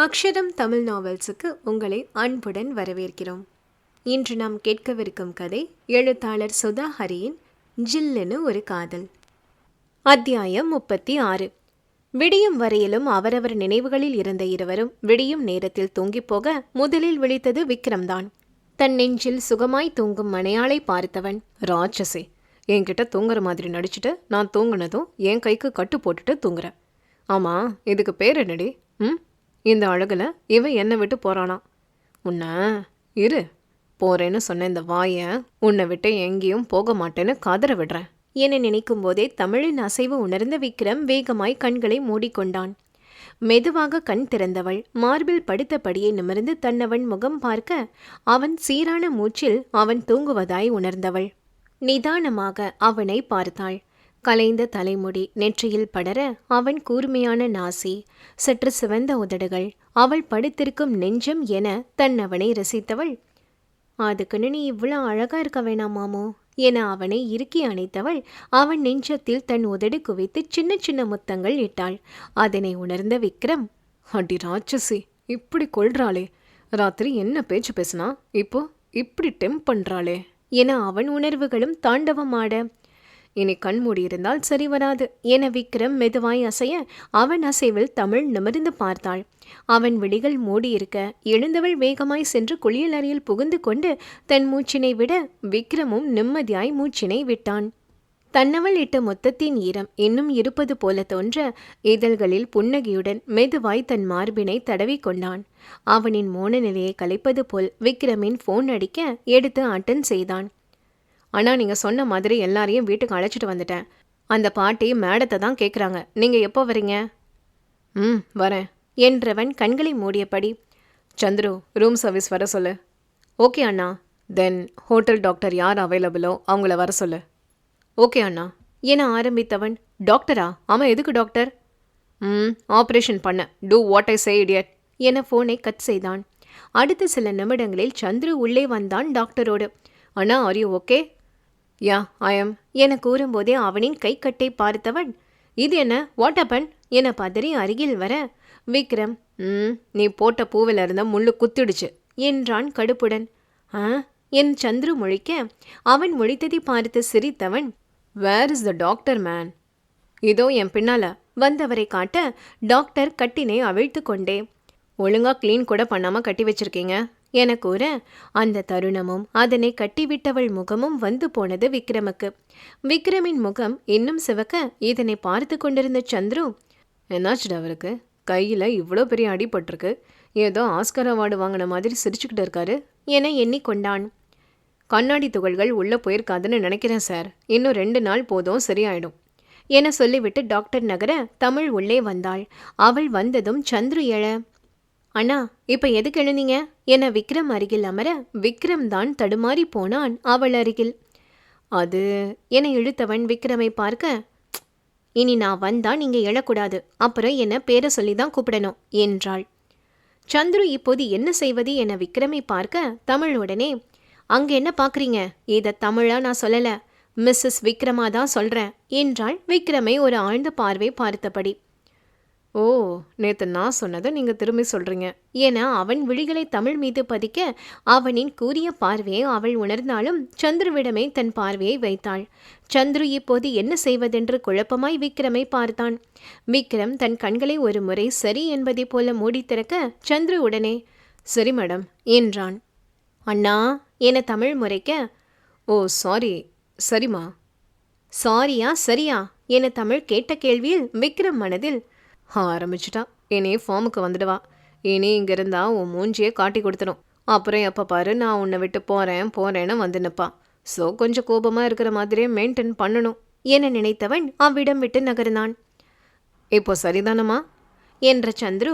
அக்ஷரம் தமிழ் நாவல்ஸுக்கு உங்களை அன்புடன் வரவேற்கிறோம். இன்று நாம் கேட்கவிருக்கும் கதை எழுத்தாளர் சுதா ஹரியின் ஜில்லுன்னு ஒரு காதல். அத்தியாயம் முப்பத்தி ஆறு. விடியும் வரையிலும் அவரவர் நினைவுகளில் இருந்த இருவரும் விடியும் நேரத்தில் தூங்கிப் போக முதலில் விழித்தது விக்ரம்தான். தன் நெஞ்சில் சுகமாய் தூங்கும் மனையாளை பார்த்தவன் ராட்சசி என்கிட்ட தூங்குற மாதிரி நடிச்சுட்டு நான் தூங்குனதும் என் கைக்கு கட்டு போட்டுட்டு தூங்குறேன் ஆமாம் இதுக்கு பேர் என்னடி? ம்? இந்த அழகுல இவன் என்னை விட்டு போகிறானா உன்னை இரு போறேன்னு சொன்ன இந்த வாயை உன்னை விட்டு எங்கேயும் போக மாட்டேன்னு கதற விடுறேன். என நினைக்கும் போதே தமிழின் அசைவு உணர்ந்த விக்ரம் வேகமாய் கண்களை மூடிக்கொண்டான். மெதுவாக கண் திறந்தவள் மார்பில் படுத்தபடியே நிமிர்ந்து தன்னவன் முகம் பார்க்க அவன் சீரான மூச்சில் அவன் தூங்குவதாய் உணர்ந்தவள். நிதானமாக அவனை பார்த்தாள். கலைந்த தலைமுடி நெற்றியில் படர அவன் கூர்மையான நாசி. சற்று சிவந்த உதடுகள் அவள் படுத்திருக்கும் நெஞ்சம் என தன்னவனை ரசித்தவள். அதுக்குன்னு நீ இவ்வளோ அழகா இருக்க வேணாமாமோ என அவனை இறுக்கி அணைத்தவள் அவன் நெஞ்சத்தில் தன் உதடு குவித்து சின்ன சின்ன முத்தங்கள் இட்டாள். அதனை உணர்ந்த விக்ரம் அடி ராட்சசி இப்படி கொள்றாளே ராத்திரி என்ன பேச்சு பேசுனா? இப்போ இப்படி டெம்ப் பண்றாளே என அவன் உணர்வுகளும் தாண்டவமாட இனி கண் மூடியிருந்தால் சரி வராது. என விக்ரம் மெதுவாய் அசைய அவன் அசைவில் தமிழ் நிமிர்ந்து பார்த்தாள். அவன் விழிகள் மூடியிருக்க எழுந்தவள் வேகமாய் சென்று குளியல் அறையில் புகுந்து கொண்டு தன் மூச்சினை விட விக்ரமும் நிம்மதியாய் மூச்சினை விட்டான். தன்னவள் இட்ட மொத்தத்தின் ஈரம் இன்னும் இருப்பது போல தோன்ற இதழ்களில் புன்னகையுடன் மெதுவாய் தன் மார்பினை தடவி கொண்டான். அவனின் மோன நிலையை கலைப்பது போல் விக்ரமின் ஃபோன் அடிக்க எடுத்து அட்டன் செய்தான். அண்ணா நீங்கள் சொன்ன மாதிரி எல்லாரையும் வீட்டுக்கு அழைச்சிட்டு வந்துட்டேன். அந்த பாட்டி மேடத்தை தான் கேட்குறாங்க நீங்கள் எப்போ வரீங்க? ம் வரேன். என்றவன் கண்களை மூடியபடி சந்துரு ரூம் சர்வீஸ் வர சொல்லு. ஓகே அண்ணா. தென் ஹோட்டல் டாக்டர் யார் அவைலபிளோ அவங்கள வர சொல்லு. ஓகே அண்ணா. என ஆரம்பித்தவன் டாக்டரா? ஆமாம் எதுக்கு டாக்டர்? ம் ஆப்ரேஷன் பண்ண. Do what I say idiot என ஃபோனை கட் செய்தான். அடுத்த சில நிமிடங்களில் சந்துரு உள்ளே வந்தான் டாக்டரோடு. அண்ணா are you okay yeah I'm என கூறும்போதே அவனின் கைக்கட்டை பார்த்தவன் இது என்ன? வாட் அப்பன் என பதறி அருகில் வர விக்ரம் ம் நீ போட்ட பூவில் இருந்த முள்ளு குத்திடுச்சு என்றான் கடுப்புடன். ஆ? என் சந்துரு முழிக்க அவன் முழித்ததை பார்த்து சிரித்தவன் where is the doctor man இதோ என் பின்னால வந்தவரை காட்ட டாக்டர் கட்டினை அவிழ்த்து கொண்டே ஒழுங்கா க்ளீன் கூட பண்ணாமல் கட்டி வச்சிருக்கீங்க? என கூற அந்த தருணமும் அதனை கட்டிவிட்டவள் முகமும் வந்து போனது விக்ரமுக்கு. விக்ரமின் முகம் இன்னும் சிவக்க இதனை பார்த்து கொண்டிருந்த சந்துரு என்னாச்சுடா அவருக்கு? கையில் இவ்வளோ பெரிய அடிபட்டிருக்கு ஏதோ ஆஸ்கர் அவார்டு வாங்கின மாதிரி சிரிச்சுக்கிட்டு இருக்காரு என எண்ணிக்கொண்டான். கண்ணாடி துகள்கள் உள்ளே போயிருக்காதுன்னு நினைக்கிறேன் சார். இன்னும் ரெண்டு நாள் போதும் சரியாயிடும் என சொல்லிவிட்டு டாக்டர் நகர தமிழ் உள்ளே வந்தாள். அவள் வந்ததும் சந்துரு எழ அண்ணா இப்ப எதுக்கு எழுந்தீங்க? என விக்ரம் அருகில் அமர விக்ரம் தான் தடுமாறி போனான் அவள் அருகில். அது என இழுத்தவன் விக்ரமை பார்க்க இனி நான் வந்தா நீங்க எழக்கூடாது அப்புறம் என்ன பேரை சொல்லி தான் கூப்பிடணும் என்றாள். சந்துரு இப்போது என்ன செய்வது என விக்ரமை பார்க்க தமிழ் உடனே அங்க என்ன பாக்குறீங்க? இதை தமிழா நான் சொல்லல மிஸ்ஸஸ் விக்ரமா தான் சொல்றேன் என்றாள் விக்ரமை ஒரு ஆழ்ந்த பார்வை பார்த்தபடி. ஓ நேத்து நான் சொன்னதை நீங்க திரும்பி சொல்றீங்க. ஏன்னா அவன் விழிகளை தமிழ் மீது பதிக்க அவனின் கூறிய பார்வையை அவள் உணர்ந்தாலும் சந்துருவிடமே தன் பார்வையை வைத்தாள். சந்துரு இப்போது என்ன செய்வதென்று குழப்பமாய் விக்ரமை பார்த்தான். விக்ரம் தன் கண்களை ஒரு முறை சரி என்பதை போல மூடி திறக்க சந்துரு உடனே சரி மேடம் என்றான். அண்ணா என தமிழ் முறைக்க ஓ சாரி சரிம்மா. சாரியா சரியா என தமிழ் கேட்ட கேள்வியில் விக்ரம் மனதில் ஆரம்பிச்சிட்டா இனி ஃபார்முக்கு வந்துடுவா இனி இங்கே இருந்தா உன் மூஞ்சியை காட்டி கொடுத்துடும். அப்புறம் எப்போ பாரு நான் உன்னை விட்டு போகிறேன் போகிறேன்னு வந்து நிப்பா. ஸோ கொஞ்சம் கோபமாக இருக்கிற மாதிரியே மெயின்டைன் பண்ணணும் என நினைத்தவன் அவ்விடம் விட்டு நகர்ந்தான். இப்போ சரிதானம்மா? என்ற சந்துரு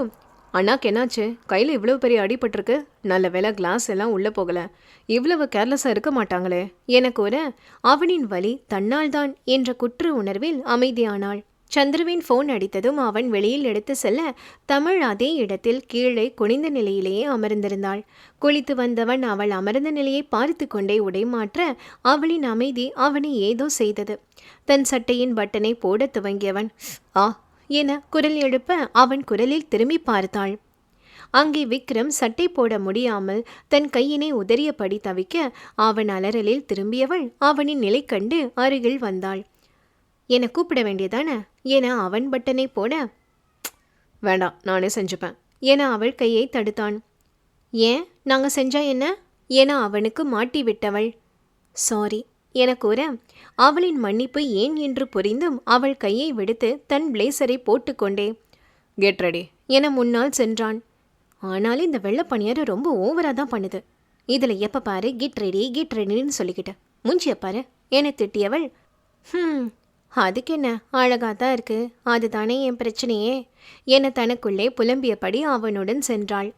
அண்ணாக்கு என்னாச்சு? கையில் இவ்வளோ பெரிய அடிபட்டிருக்கு நல்ல வேலை கிளாஸ் எல்லாம் உள்ளே போகலை. இவ்வளவு கேர்லெஸ்ஸாக இருக்க மாட்டாங்களே? என கூற அவனின் வலி தன்னால் தான் என்ற குற்ற உணர்வில் அமைதியானாள். சந்துருவின் ஃபோன் அடித்ததும் அவன் வெளியில் எடுத்து செல்ல தமிழ் அதே இடத்தில் கீழே குனிந்த நிலையிலேயே அமர்ந்திருந்தாள். குளித்து வந்தவன் அவள் அமர்ந்த நிலையை பார்த்து கொண்டே உடைமாற்ற அவளின் அமைதி அவனை ஏதோ செய்தது. தன் சட்டையின் பட்டனை போடத் துவங்கியவன் ஆ என குரல் எழுப்ப அவன் குரலில் திரும்பி பார்த்தாள். அங்கே விக்ரம் சட்டை போட முடியாமல் தன் கையினை உதறியபடி தவிக்க அவன் அலறலில் திரும்பியவள் அவனின் நிலை கண்டு அருகில் வந்தாள். என்னை கூப்பிட வேண்டியதானே? என அவன் பட்டனை போட வேண்டாம் நானே செஞ்சுப்பேன். என அவள் கையை தடுத்தான் ஏன்? நாங்கள் செஞ்சா என்ன? என அவனுக்கு மாட்டி விட்டவள். சாரி என கூற அவளின் மன்னிப்பு ஏன் என்று புரிந்தும் அவள் கையை விடுத்து தன் பிளேசரை போட்டுக்கொண்டே கெட் ரெடி என முன்னால் சென்றான். ஆனாலும் இந்த வெள்ளப்பணியார ரொம்ப ஓவராக தான் பண்ணுது. இதில் எப்போ பாரு கிட் ரெடி கிட் ரெடின்னு சொல்லிக்கிட்டேன் முஞ்சிய பாரு என திட்டியவள் ஹம் அதுக்கு என்ன அழகா தான் இருக்கு. அதுதானே என் பிரச்சனையே. என தனக்குள்ளே புலம்பியபடி அவனுடன் சென்றாள்.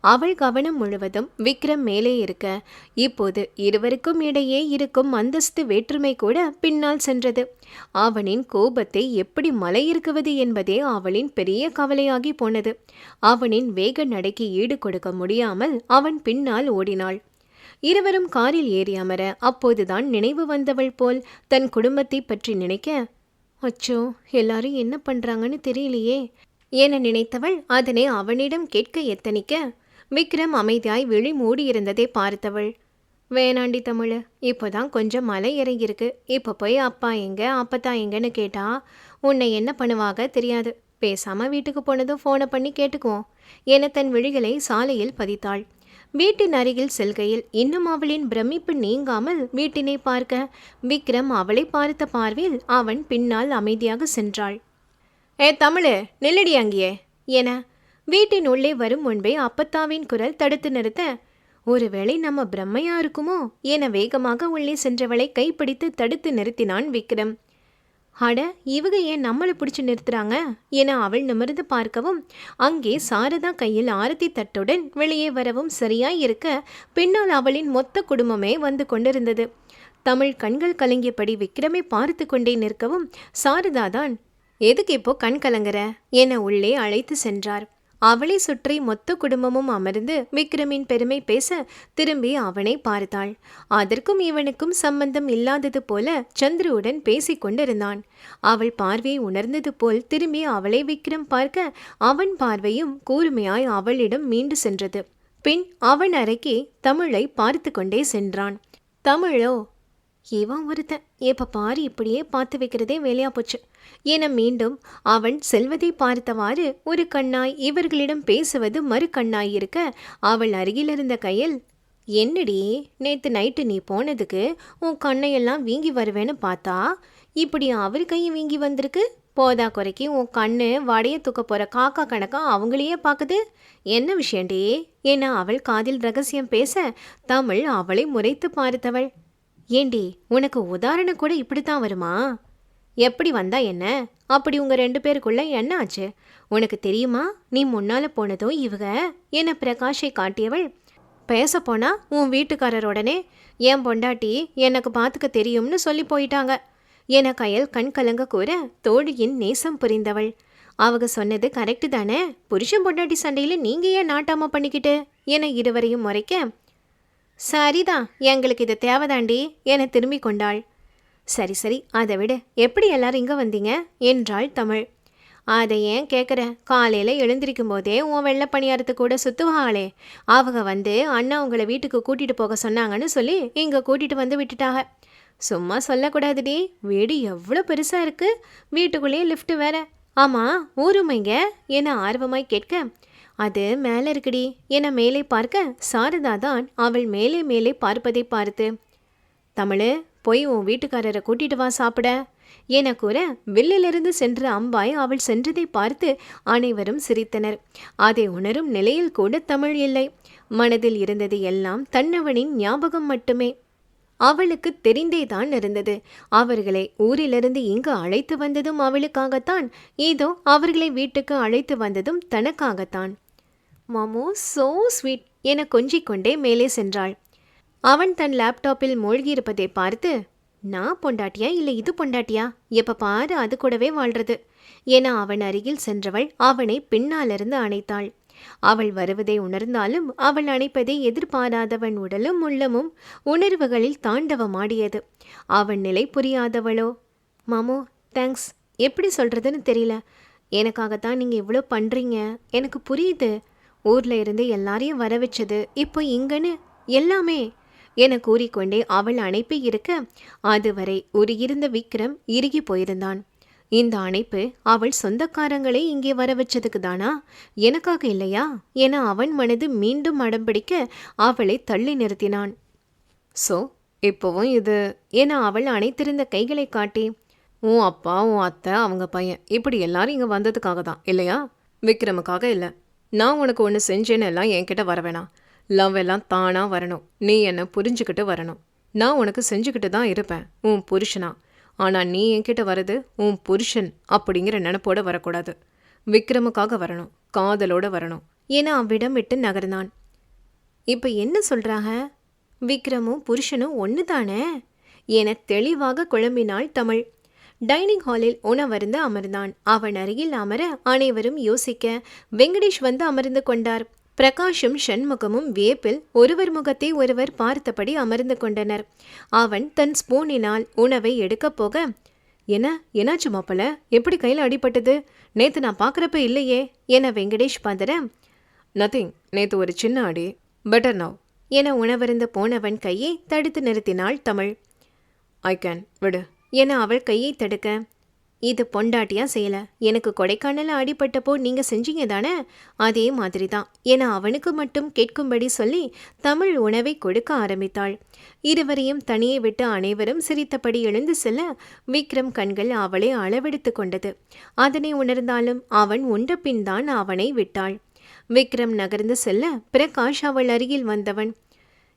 அவள் கவனம் முழுவதும் விக்ரம் மேலே இருக்க. இப்போது இருவருக்கும் இடையே இருக்கும் அந்தஸ்து வேற்றுமை கூட பின்னால் சென்றது. அவனின் கோபத்தை எப்படி மலையிறுக்குவது என்பதே அவளின் பெரிய கவலையாகி போனது. அவனின் வேக நடைக்கு ஈடு கொடுக்க முடியாமல் அவன் பின்னால் ஓடினாள். இருவரும் காரில் ஏறி அமர அப்போதுதான் நினைவு வந்தவள் போல் தன் குடும்பத்தை பற்றி நினைக்க அச்சோ எல்லாரும் என்ன பண்றாங்கன்னு தெரியலையே என நினைத்தவள் அதனை அவனிடம் கேட்க எத்தனிக்க விக்ரம் அமைதியாய் விழி மூடியிருந்ததை பார்த்தவள் வேணாண்டி தமிழ் இப்போதான் கொஞ்சம் மலை இறங்கியிருக்கு. இப்போ போய் அப்பா எங்க அப்பத்தா எங்கன்னு கேட்டா உன்னை என்ன பண்ணுவாங்க தெரியாது. பேசாம வீட்டுக்கு போனதும் ஃபோனை பண்ணி கேட்டுக்குவோம் என தன் விழிகளை சாலையில் பதித்தாள். வீட்டின் அருகில் செல்கையில் இன்னும் அவளின் பிரமிப்பு நீங்காமல் வீட்டினை பார்க்க விக்ரம் அவளை பார்த்த பார்வையில் அவன் பின்னால் அமைதியாக சென்றாள். ஏ தமிழே நில்லடி அங்கேயே என வீட்டின் உள்ளே வரும் முன்பே அப்பத்தாவின் குரல் தடுத்து நிறுத்த ஒருவேளை நம்ம பிரம்மையா இருக்குமோ என வேகமாக உள்ளே சென்றவளை கைப்பிடித்து தடுத்து நிறுத்தினான் விக்ரம். அட இவங்க ஏன் நம்மளை பிடிச்சி நிறுத்துறாங்க? என அவள் நிமிர்ந்து பார்க்கவும் அங்கே சாரதா கையில் ஆரத்தி தட்டுடன் வெளியே வரவும் சரியாய் இருக்க பின்னால் அவளின் மொத்த குடும்பமே வந்து கொண்டிருந்தது. தமிழ் கண்கள் கலங்கியபடி விக்ரமை பார்த்து கொண்டே நிற்கவும் சாரதாதான் எதுக்கு இப்போ கண் கலங்குற? என உள்ளே அழைத்து சென்றார். அவளை சுற்றி மொத்த குடும்பமும் அமர்ந்து விக்ரமின் பெருமை பேச திரும்பி அவனை பார்த்தாள். அதற்கும் இவனுக்கும் சம்பந்தம் இல்லாதது போல சந்துருவுடன் பேசிக் கொண்டிருந்தான். அவள் பார்வையை உணர்ந்தது போல் திரும்பி அவளை விக்ரம் பார்க்க அவன் பார்வையும் கூர்மையாய் அவளிடம் மீண்டு சென்றது. பின் அவன் அறைக்கே தமிழை பார்த்து கொண்டே சென்றான். தமிழோ இவன் ஒருத்தன். எப்ப பாரு இப்படியே பார்த்து வைக்கிறதே வேலையா போச்சு. என மீண்டும் அவன் செல்வதை பார்த்தவாறு ஒரு கண்ணாய் இவர்களிடம் பேசுவது மறு கண்ணாய் இருக்க அவள் அருகில் இருந்த கையில் என்னடி நேற்று நைட்டு நீ போனதுக்கு உன் கண்ணையெல்லாம் வீங்கி வருவேன்னு பார்த்தா? இப்படி அவர் கையும் வீங்கி வந்திருக்கு? போதா குறைக்கு உன் கண்ணு வடைய தூக்க போகிற காக்கா கணக்காக அவங்களையே பார்க்குது என்ன விஷயண்டி என அவள் காதில் ரகசியம் பேச தமிழ் அவளை முறைத்து பார்த்தவள். ஏண்டி உனக்கு உதாரணம் கூட இப்படித்தான் வருமா? எப்படி வந்தா என்ன? அப்படி உங்கள் ரெண்டு பேருக்குள்ள என்ன ஆச்சு? உனக்கு தெரியுமா நீ முன்னால் போனதும் இவக என்னை பிரகாஷை காட்டியவள்? பேச உன் வீட்டுக்காரரோடனே என் பொண்டாட்டி எனக்கு பார்த்துக்க தெரியும்னு சொல்லி போயிட்டாங்க. என கயல் கண் கலங்க கூற தோழியின் நேசம் புரிந்தவள். அவங்க சொன்னது கரெக்டு தானே? புருஷன் பொண்டாட்டி சண்டையில் நீங்கள் ஏன் நாட்டாம பண்ணிக்கிட்டு? என இருவரையும் முறைக்க சரிதான் எங்களுக்கு இது தேவைதாண்டி என திரும்பிக் கொண்டாள். சரி சரி அதை விட. எப்படி எல்லாரும் இங்கே வந்தீங்க? என்றாள் தமிழ். அதை ஏன் கேட்குற காலையில் எழுந்திருக்கும் போதே உன் வெள்ளை பணியாரத்து கூட சுத்துவாங்களே அவங்க வந்து அண்ணா உங்களை வீட்டுக்கு கூட்டிகிட்டு போக சொன்னாங்கன்னு சொல்லி இங்கே கூட்டிகிட்டு வந்து விட்டுட்டாங்க. சும்மா சொல்லக்கூடாதுடி. வீடு எவ்வளோ பெருசாக இருக்குது வீட்டுக்குள்ளேயே லிஃப்ட்டு வேற. ஆமாம் ஊருமைங்க என ஆர்வமாய் கேட்க அது மேலே இருக்குடி. என மேலே பார்க்க சாரதா தான் அவள் மேலே மேலே பார்ப்பதை பார்த்து தமிழு போய் உன் வீட்டுக்காரரை கூட்டிட்டு வா சாப்பிட. என கூற வில்லிலிருந்து சென்ற அம்பாய் அவள் சென்றதை பார்த்து அனைவரும் சிரித்தனர். அதை உணரும் நிலையில் கூட தமிழ் இல்லை. மனதில் இருந்தது எல்லாம் தன்னவனின் ஞாபகம் மட்டுமே. அவளுக்கு தெரிந்தேதான் இருந்தது. அவர்களை ஊரிலிருந்து இங்கு அழைத்து வந்ததும் அவளுக்காகத்தான் ஏதோ அவர்களை வீட்டுக்கு அழைத்து வந்ததும் தனக்காகத்தான். மாமோ சோ ஸ்வீட் என கொஞ்சிக் கொண்டே மேலே சென்றாள். அவன் தன் லேப்டாப்பில் மூழ்கியிருப்பதை பார்த்து நான் பொண்டாட்டியா இல்லை இது பொண்டாட்டியா? எப்போ பாரு அது கூடவே வாழ்றது. என அவன் அருகில் சென்றவள் அவனை பின்னாலிருந்து அணைத்தாள். அவள் வருவதை உணர்ந்தாலும் அவள் அணைப்பதை எதிர்பாராதவன் உடலும் உள்ளமும் உணர்வுகளில் தாண்டவமாடியது. அவன் நிலை புரியாதவளோ? மாமோ தேங்க்ஸ் எப்படி சொல்றதுன்னு தெரியல. எனக்காகத்தான் நீங்கள் இவ்வளோ பண்ணுறீங்க எனக்கு புரியுது. ஊர்ல இருந்து எல்லாரையும் வர வச்சது. இப்போ இங்கன்னு எல்லாமே என கூறிக்கொண்டே அவள் அணைப்பு இருக்க அதுவரை உருகிருந்த விக்ரம் இறுகி போயிருந்தான். இந்த அணைப்பு அவள் சொந்தக்காரங்களை இங்கே வர வச்சதுக்கு தானா? எனக்காக இல்லையா? என அவன் மனது மீண்டும் அடம்பிடிக்க அவளை தள்ளி நிறுத்தினான். ஸோ இப்போவும் இது? என அவள் அணைத்திருந்த கைகளை காட்டி உன் அப்பா உன் அத்தை அவங்க பையன் இப்படி எல்லாரும் இங்கே வந்ததுக்காக தான் இல்லையா? விக்ரமுக்காக இல்லை. நான் உனக்கு ஒன்று செஞ்சேன்னு எல்லாம் என்கிட்ட வர வேணாம். லவ் எல்லாம் தானாக வரணும். நீ என்னை புரிஞ்சுக்கிட்டு வரணும். நான் உனக்கு செஞ்சுக்கிட்டு தான் இருப்பேன். உன் புருஷனா. ஆனால் நீ என்கிட்ட வர்றது உன் புருஷன் அப்படிங்கிற நினப்போட வரக்கூடாது. விக்ரமுக்காக வரணும். காதலோட வரணும். என அவ்விடம் விட்டு நகர்ந்தான். இப்போ என்ன சொல்றாங்க? விக்ரமும் புருஷனும் ஒன்று தானே என தெளிவாக குழம்பினாள் தமிழ். டைனிங் ஹாலில் உணவருந்து அமர்ந்தான். அவன் அருகில் அமர அனைவரும் யோசிக்க வெங்கடேஷ் வந்து அமர்ந்து கொண்டார். பிரகாஷும் ஷண்முகமும் வியப்பில் ஒருவர் முகத்தை ஒருவர் பார்த்தபடி அமர்ந்து கொண்டனர். அவன் தன் ஸ்பூனினால் உணவை எடுக்கப் போக என்ன என்னாச்சு மாப்பிள எப்படி கையில் அடிபட்டது? நேத்து நான் பார்க்குறப்ப இல்லையே என வெங்கடேஷ் பதற நத்திங் நேத்து ஒரு சின்ன அடி. பெட்டர் நவ் என உணவருந்து போனவன் கையை தடுத்து நிறுத்தினாள் தமிழ். ஐ கேன் விடு. என அவள் கையை தடுக்க இது பொண்டாட்டியா செய்யலை எனக்கு கொடைக்கானல் அடிபட்டப்போ நீங்கள் செஞ்சீங்க தானே? அதே மாதிரி தான் என அவனுக்கு மட்டும் கேட்கும்படி சொல்லி தமிழ் உணவை கொடுக்க ஆரம்பித்தாள். இருவரையும் தனியே விட்டு அனைவரும் சிரித்தபடி எழுந்து செல்ல விக்ரம் கண்கள் அவளை அளவெடுத்து கொண்டது. அதனை உணர்ந்தாலும் அவன் உண்ட பின் தான் அவனை விட்டாள். விக்ரம் நகர்ந்து செல்ல பிரகாஷ் அவள் அருகில் வந்தவன்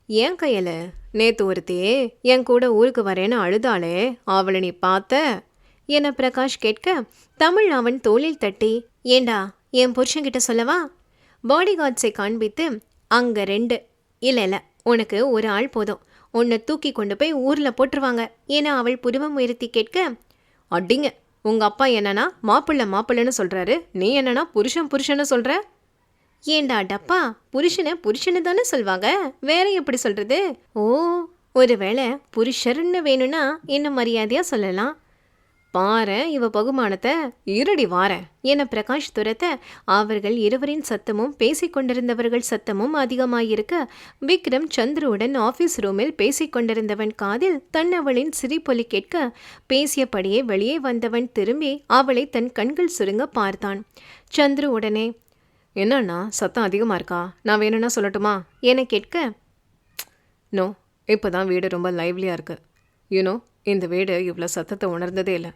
ஏன் கையில்? நேத்து ஒருத்தையே என் கூட ஊருக்கு வரேன்னு அழுதாளே அவளை நீ பார்த்த? என பிரகாஷ் கேட்க தமிழ் அவன் தோளில் தட்டி ஏண்டா என் புருஷன்கிட்ட சொல்லவா? பாடி கார்ட்ஸை காண்பித்து அங்கே ரெண்டு. இல்லை இல்லை உனக்கு ஒரு ஆள் போதும். உன்னை தூக்கி கொண்டு போய் ஊரில் போட்டுருவாங்க. என அவள் புருவம் உயர்த்தி கேட்க அடிங்க உங்கள் அப்பா என்னன்னா மாப்பிள்ளை மாப்பிள்ளைன்னு சொல்கிறாரு நீ என்னன்னா புருஷன் புருஷன்னு சொல்கிற ஏண்டா டப்பா? புருஷனை புருஷனை தானே சொல்வாங்க? வேற எப்படி சொல்றது? ஓ ஒருவேளை புருஷர்னு வேணும்னா என்ன மரியாதையா சொல்லலாம்? பாரு இவ பகுமானத்தை. இருடி வாரேன் என பிரகாஷ் துரத்த அவர்கள் இருவரின் சத்தமும் பேசிக்கொண்டிருந்தவர்கள் சத்தமும் அதிகமாயிருக்க விக்ரம் சந்துருவுடன் ஆபீஸ் ரூமில் பேசிக்கொண்டிருந்தவன் காதில் தன்னவளின் சிரிப்பொலி கேட்க பேசியபடியே வெளியே வந்தவன் திரும்பி அவளை தன் கண்கள் சுருங்க பார்த்தான். சந்துரு உடனே என்னண்ணா சத்தம் அதிகமாக இருக்கா? நான் வேணும்னா சொல்லட்டுமா? என்னை கேட்க? நோ இப்போ தான் வீடு ரொம்ப லைவ்லியாக இருக்குது யூனோ இந்த வீடு இவ்வளோ சத்தத்தை உணர்ந்ததே இல்லை.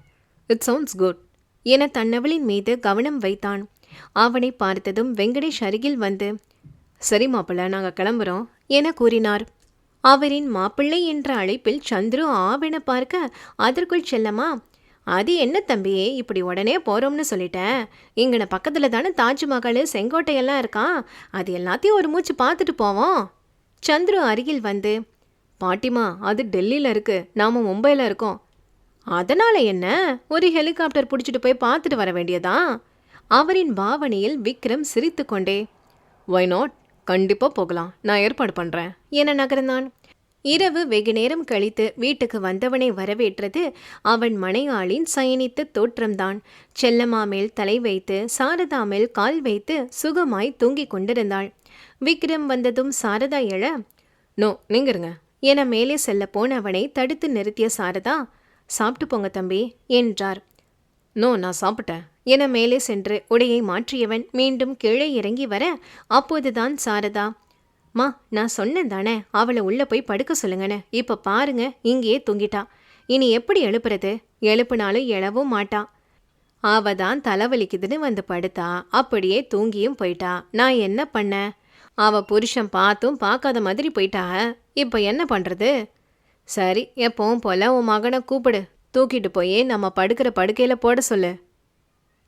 இட் சவுண்ட்ஸ் குட் என தன்னவளின் மீது கவனம் வைத்தான். அவனை பார்த்ததும் வெங்கடேஷ் அருகில் வந்து சரி மாப்பிள்ள நாங்கள் கிளம்புறோம் என கூறினார். அவரின் மாப்பிள்ளை என்ற அழைப்பில் சந்துரு ஆவென பார்க்க அதற்குள் செல்லமா? அது என்ன தம்பி இப்படி உடனே போகிறோம்னு சொல்லிட்டேன். இங்கன பக்கத்தில் தானே தாஜ்மஹால் செங்கோட்டையெல்லாம் இருக்கான் அது எல்லாத்தையும் ஒரு மூச்சு பார்த்துட்டு போவோம். சந்துரு அருகில் வந்து பாட்டிமா அது டெல்லியில் இருக்குது நாம் மும்பையில் இருக்கோம். அதனால் என்ன? ஒரு ஹெலிகாப்டர் பிடிச்சிட்டு போய் பார்த்துட்டு வர வேண்டியதா? அவரின் பாவனையில் விக்ரம் சிரித்து கொண்டே ஒய் நாட் கண்டிப்பாக போகலாம். நான் ஏற்பாடு பண்ணுறேன் என நகர்ந்தான். இரவு வெகு நேரம் கழித்து வீட்டுக்கு வந்தவனை வரவேற்றது அவன் மனையாளின் சயனித்த தோற்றம்தான். செல்லம்மா மேல் தலை வைத்து சாரதா மேல் கால் வைத்து சுகமாய் தூங்கிக் கொண்டிருந்தாள். விக்ரம் வந்ததும் சாரதா எழ. நோ நீங்க இருங்க என மேலே செல்ல போனவனை தடுத்து நிறுத்திய சாரதா சாப்பிட்டு போங்க தம்பி என்றார். நோ நான் சாப்பிட்டேன். என மேலே சென்று உடையை மாற்றியவன் மீண்டும் கீழே இறங்கி வர அப்போதுதான் சாரதா மா நான் சொன்னேன் தானே அவளை உள்ளே போய் படுக்க சொல்லுங்கன்னு. இப்போ பாருங்க இங்கேயே தூங்கிட்டா. இனி எப்படி எழுப்புறது? எழுப்புனாலும் எழவும் மாட்டா. அவ தான் தலைவலிக்குதுன்னு வந்து படுத்தா. அப்படியே தூங்கியும் போயிட்டா. நான் என்ன பண்ண? அவ புருஷன் பார்த்தும் பார்க்காத மாதிரி போயிட்டா. இப்போ என்ன பண்ணுறது சரி எப்பவும் போல உன் மகனை கூப்பிடு. தூக்கிட்டு போய் நம்ம படுக்கிற படுக்கையில் போட சொல்லு.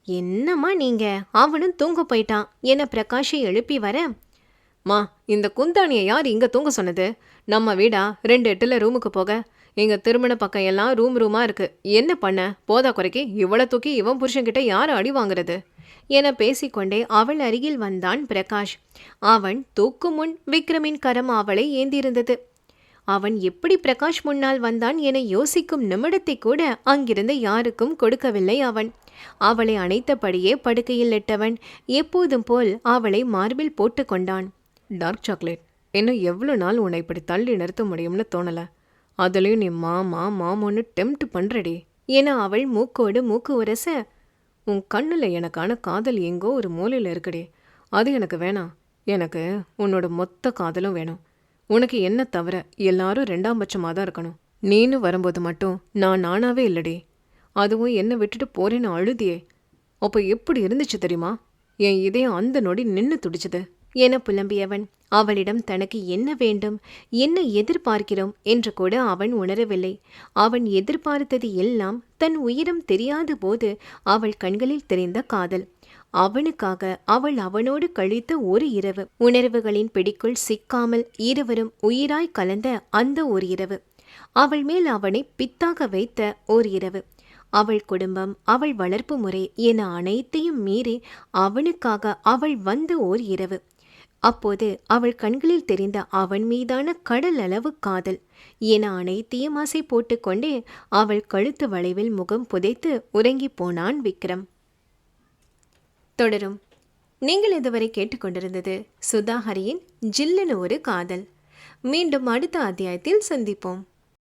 என்னம்மா நீங்கள் அவனும் தூங்க போயிட்டான். என்னை பிரகாஷை எழுப்பி வர? மா இந்த குந்தாணியை யார் இங்கே தூங்க சொன்னது? நம்ம வீடா ரெண்டு எட்டுல ரூமுக்கு போக. எங்க திருமண பக்கம் எல்லாம் ரூம் ரூமாக இருக்கு. என்ன பண்ண? போதா குறைக்கு இவ்வளோ தூக்கி இவன் புருஷன்கிட்ட யார் அடி வாங்குறது? என பேசிக்கொண்டே அவள் அருகில் வந்தான் பிரகாஷ். அவன் தூக்கு முன் விக்ரமின் கரம் அவளை ஏந்தியிருந்தது அவன் எப்படி பிரகாஷ் முன்னால் வந்தான் என யோசிக்கும் நிமிடத்தை கூட அங்கிருந்து யாருக்கும் கொடுக்கவில்லை அவன். அவளை அணைத்தபடியே படுக்கையில் இட்டவன் எப்போதும் போல் அவளை மார்பில் போட்டுக்கொண்டான். Dark chocolate. இன்னும் எவ்வளோ நாள் உன்னை இப்படி தள்ளி நிறுத்த முடியும்னு தோணல? அதுலேயும் நீ மாமா மாமோன்னு டெம்ட் பண்ணுறடி ஏன்னா அவள் மூக்கோடு மூக்கு உரச. உன் கண்ணுல எனக்கான காதல் எங்கோ ஒரு மூலையில் இருக்குடி. அது எனக்கு வேணாம். எனக்கு உன்னோட மொத்த காதலும் வேணும். உனக்கு என்ன தவிர எல்லாரும் ரெண்டாம் பட்சமாக தான் இருக்கணும். நீனு வரும்போது மட்டும் நான் நானாவே இல்லடி. அதுவும் என்னை விட்டுட்டு போறேன்னு அழுதியே. அப்போ எப்படி இருந்துச்சு தெரியுமா? என் இதயம் அந்த நொடி நின்னு துடிச்சது. என புலம்பியவன். அவளிடம் தனக்கு என்ன வேண்டும் என்ன எதிர்பார்க்கிறோம் என்று கூட அவன் உணரவில்லை. அவன் எதிர்பார்த்தது எல்லாம் தன் உயிரம் தெரியாத போது அவள் கண்களில் தெரிந்த காதல். அவனுக்காக அவள் அவனோடு கழித்த ஒரு இரவு. உணர்வுகளின் பிடிக்குள் சிக்காமல் இருவரும் உயிராய் கலந்த அந்த ஒரு இரவு. அவள் மேல் அவனை பித்தாக வைத்த ஓர் இரவு. அவள் குடும்பம் அவள் வளர்ப்பு முறை என அனைத்தையும் மீறி அவனுக்காக அவள் வந்த ஓர் இரவு. அப்போது அவள் கண்களில் தெரிந்த அவன் மீதான கடல் அளவு காதல். என அனைத்தையும் ஆசை போட்டுக்கொண்டே அவள் கழுத்து வளைவில் முகம் புதைத்து உறங்கிப் போனான் விக்ரம். தொடரும். நீங்கள் இதுவரை கேட்டுக்கொண்டிருந்தது சுதாஹரியின் ஜில்லுன்னு ஒரு காதல். மீண்டும் அடுத்த அத்தியாயத்தில் சந்திப்போம்.